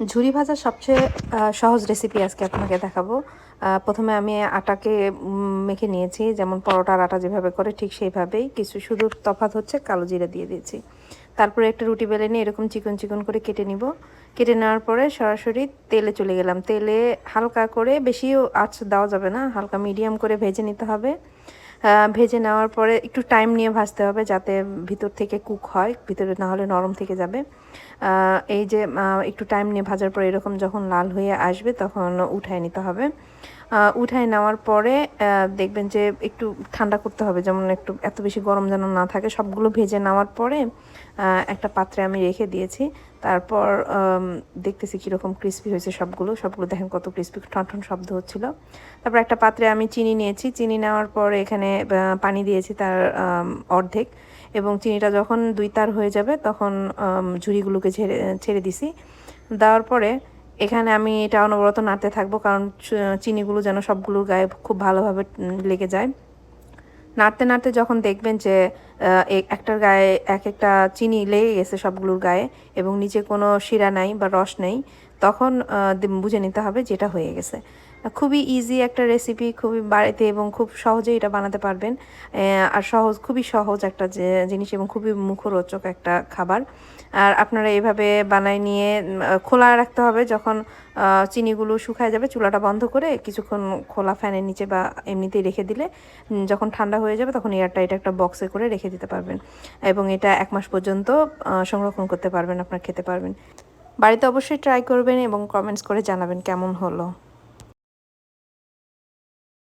ঝুরি ভাজার সবচেয়ে সহজ রেসিপি আজকে আপনাকে দেখাবো। প্রথমে আমি আটাকে মেখে নিয়েছি। যেমন পরোটার আটা যেভাবে করে, ঠিক সেইভাবেই কিছু শুধু তফাত হচ্ছে কালো জিরা দিয়ে দিয়েছি। তারপরে একটা রুটি বেলে নিয়ে এরকম চিকন চিকন করে কেটে নিব। কেটে নেওয়ার পরে সরাসরি তেলে চলে গেলাম। তেলে হালকা করে, বেশিও আঁচ দেওয়া যাবে না, হালকা মিডিয়াম করে ভেজে নিতে হবে। ভেজে নেওয়ার পরে একটু টাইম নিয়ে ভাজতে হবে যাতে ভিতর থেকে কুক হয়, ভিতরে না হলে নরম থেকে যাবে। এই যে একটু টাইম নিয়ে ভাজার পর এরকম যখন লাল হয়ে আসবে তখন উঠায় নিতে হবে। উঠায় নেওয়ার পরে দেখবেন যে একটু ঠান্ডা করতে হবে। যেমন একটু, এত বেশি গরম যেন না থাকে। সবগুলো ভেজে নেওয়ার পরে একটা পাত্রে আমি রেখে দিয়েছি। তারপর দেখতেছি কীরকম ক্রিস্পি হয়েছে সবগুলো। সবগুলো দেখেন কত ক্রিস্পি ঠন ঠন শব্দ হচ্ছিল। তারপর একটা পাত্রে আমি চিনি নিয়েছি। চিনি নেওয়ার পর এখানে পানি দিয়েছি তার অর্ধেক। এবং চিনিটা যখন দুই তার হয়ে যাবে, তখন ঝুড়িগুলোকে ছেড়ে ছেড়ে দিছি। দেওয়ার পরে এখানে আমি এটা অনবরত নাড়তে থাকব, কারণ চিনিগুলো যেন সবগুলোর গায়ে খুব ভালোভাবে লেগে যায়। নাড়তে নাড়তে যখন দেখবেন যে একটার গায়ে এক একটা চিনি লেগে গেছে সবগুলোর গায়ে এবং নিচে কোনো শিরা নাই বা রস নেই, তখন বুঝে নিতে হবে যেটা হয়ে গেছে। খুবই ইজি একটা রেসিপি খুবই বাড়িতে এবং খুব সহজেই এটা বানাতে পারবেন। আর সহজ, খুবই সহজ একটা জিনিস এবং খুবই মুখরোচক একটা খাবার। আর আপনারা এভাবে বানাই নিয়ে খোলা রাখতে হবে যখন চিনিগুলো শুকায় যাবে, চুলাটা বন্ধ করে কিছুক্ষণ খোলা ফ্যানের নিচে বা এমনিতেই রেখে দিলে যখন ঠান্ডা হয়ে যাবে তখন এয়ারটাইট একটা বক্সে করে রেখে দিতে পারবেন। এবং এটা এক মাস পর্যন্ত সংরক্ষণ করতে পারবেন, আপনার খেতে পারবেন। বাড়িতে অবশ্যই ট্রাই করবেন এবং কমেন্টস করে জানাবেন কেমন হলো।